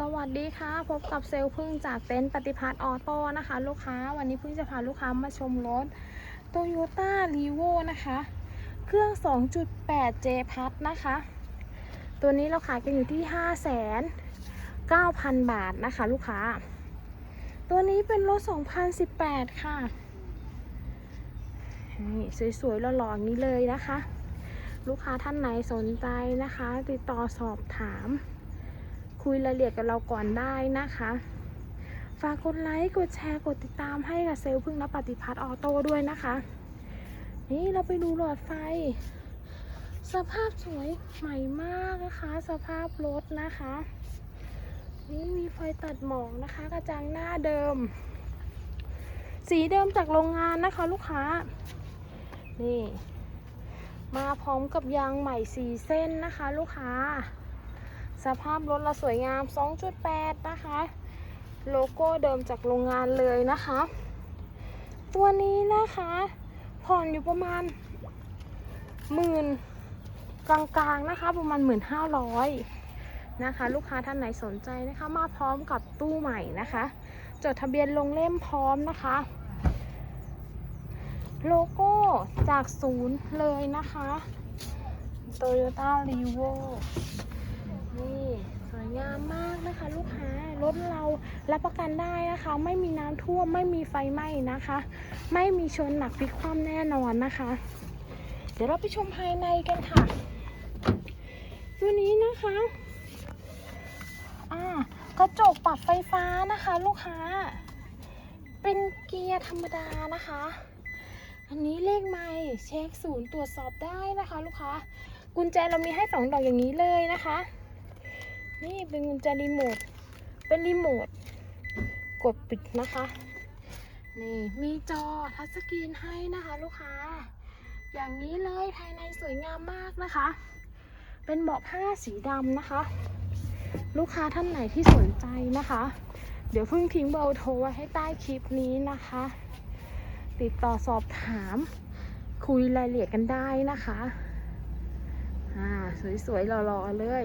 สวัสดีค่ะ พบกับเซลล์พึ่งจากเต็นท์ปฏิพัฒน์ออโต้นะคะ ลูกค้า วันนี้พึ่งจะพาลูกค้ามาชมรถ t o y ยต้ารีโวนะคะ เครื่อง 2.8 J พัทนะคะ ตัวนี้เราขายกันอยู่ที่ 5 9 0 0 0 บาทนะคะ ลูกค้า ตัวนี้เป็นรถ 2018 ค่ะ นี่สวยๆหล่อๆนี้เลยนะคะ ลูกค้าท่านไหนสนใจนะคะ ติดต่อสอบถาม คุยรายละเอียดกับเราก่อนได้นะคะ ฝากกดไลค์ กดแชร์ กดติดตามให้กับเซลล์พึ่งและปฏิพัฒน์ออโต้ด้วยนะคะ นี่เราไปดูหลอดไฟ สภาพสวยใหม่มากนะคะ สภาพรถนะคะ นี่มีไฟตัดหมอกนะคะ กระจังหน้าเดิม สีเดิมจากโรงงานนะคะ ลูกค้า นี่มาพร้อมกับยางใหม่สีเส้นนะคะ ลูกค้า สภาพรถเราสวยงาม 2.8 นะคะ โลโก้เดิมจากโรงงานเลยนะคะ ตัวนี้นะคะ ผ่อนอยู่ประมาณหมื่นกลางๆนะคะ ประมาณหมื่นห้าร้อยนะคะ ลูกค้าท่านไหนสนใจนะคะ มาพร้อมกับตู้ใหม่นะคะ จดทะเบียนลงเล่มพร้อมนะคะ โลโก้จากศูนย์เลยนะคะ Toyota r e v o นี่สวยงามมากนะคะ ลูกค้ารถเรารับประกันได้นะคะ ไม่มีน้ำท่วมไม่มีไฟไหม้นะคะ ไม่มีชนหนักพลิกคว่ำแน่นอนนะคะ เดี๋ยวเราไปชมภายในกันค่ะ ตัวนี้นะคะอ่ากระจกปรับไฟฟ้านะคะ ลูกค้า เป็นเกียร์ธรรมดานะคะ อันนี้เลขไม่เช็คศูนย์ตรวจสอบได้นะคะ ลูกค้ากุญแจเรามีให้สองดอกอย่างนี้เลยนะคะ นี่เป็นกุญแจรีโมท เป็นรีโมท กดปิดนะคะ นี่มีจอทัชสกรีนให้นะคะ ลูกค้า อย่างนี้เลยภายในสวยงามมากนะคะ เป็นเบาะผ้าสีดำนะคะ ลูกค้าท่านไหนที่สนใจนะคะ เดี๋ยวเพิ่งทิ้งเบอร์โทรไว้ให้ใต้คลิปนี้นะคะ ติดต่อสอบถามคุยรายละเอียดกันได้นะคะ อ่า สวยๆหล่อๆเลย